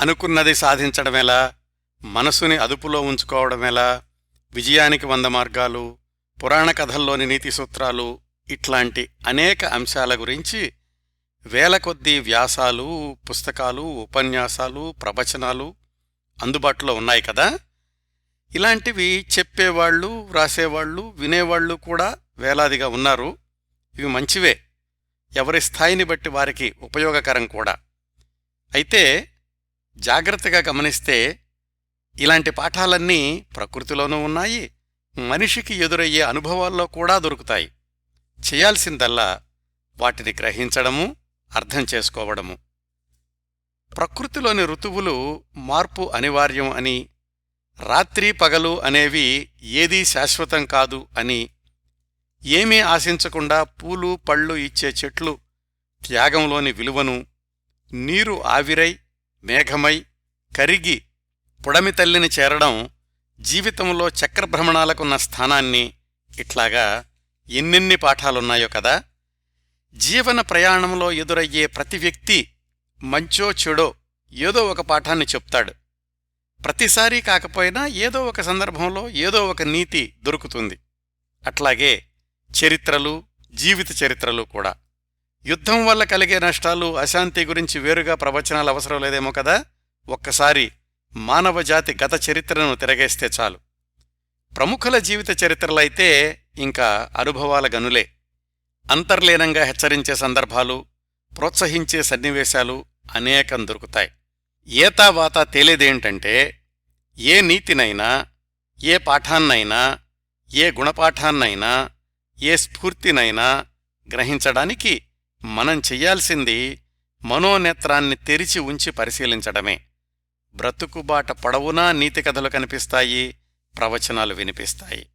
అనుకున్నది సాధించడమెలా మనసుని అదుపులో ఉంచుకోవడమెలా విజయానికి వంద మార్గాలు పురాణ కథల్లోని నీతి సూత్రాలు ఇట్లాంటి అనేక అంశాల గురించి వేల కొద్దీ వ్యాసాలు పుస్తకాలు ఉపన్యాసాలు ప్రవచనాలు అందుబాటులో ఉన్నాయి కదా? ఇలాంటివి చెప్పేవాళ్ళు వ్రాసేవాళ్ళు వినేవాళ్ళు కూడా వేలాదిగా ఉన్నారు. ఇవి మంచివే. ఎవరి స్థాయిని బట్టి వారికి ఉపయోగకరం కూడా. అయితే జాగ్రత్తగా గమనిస్తే ఇలాంటి పాఠాలన్నీ ప్రకృతిలోనూ ఉన్నాయి మనిషికి ఎదురయ్యే అనుభవాల్లో కూడా దొరుకుతాయి. చేయాల్సిందల్లా వాటిని గ్రహించడము అర్థం చేసుకోవడము. ప్రకృతిలోని ఋతువులు మార్పు అనివార్యం అని రాత్రి పగలు అనేవి ఏదీ శాశ్వతం కాదు అని ఏమీ ఆశించకుండా పూలు పళ్ళు ఇచ్చే చెట్లు త్యాగంలోని విలువను నీరు ఆవిరై మేఘమై కరిగి పుడమి తల్లిని చేరడం జీవితంలో చక్రభ్రమణాలకున్న స్థానాన్ని ఇట్లాగా ఎన్నెన్ని పాఠాలున్నాయో కదా. జీవన ప్రయాణంలో ఎదురయ్యే ప్రతి వ్యక్తి మంచో చెడో ఏదో ఒక పాఠాన్ని చెప్తాడు. ప్రతిసారీ కాకపోయినా ఏదో ఒక సందర్భంలో ఏదో ఒక నీతి దొరుకుతుంది. అట్లాగే చరిత్రలు జీవిత చరిత్రలు కూడా. యుద్ధం వల్ల కలిగే నష్టాలు అశాంతి గురించి వేరుగా ప్రవచనాలు అవసరం లేదేమో కదా? ఒక్కసారి మానవ జాతి గత చరిత్రను తిరగేస్తే చాలు. ప్రముఖుల జీవిత చరిత్రలైతే ఇంకా అనుభవాల గనులే. అంతర్లీనంగా హెచ్చరించే సందర్భాలు ప్రోత్సహించే సన్నివేశాలు అనేకం దొరుకుతాయి. ఏతావాత తేలేదేంటంటే ఏ నీతినైనా ఏ పాఠాన్నైనా ఏ గుణపాఠాన్నైనా ఏ స్ఫూర్తినైనా గ్రహించడానికి మనం చెయ్యాల్సింది మనోనేత్రాన్ని తెరిచి ఉంచి పరిశీలించడమే. బ్రతుకుబాట పొడవునా నీతి కథలు కనిపిస్తాయి ప్రవచనాలు వినిపిస్తాయి.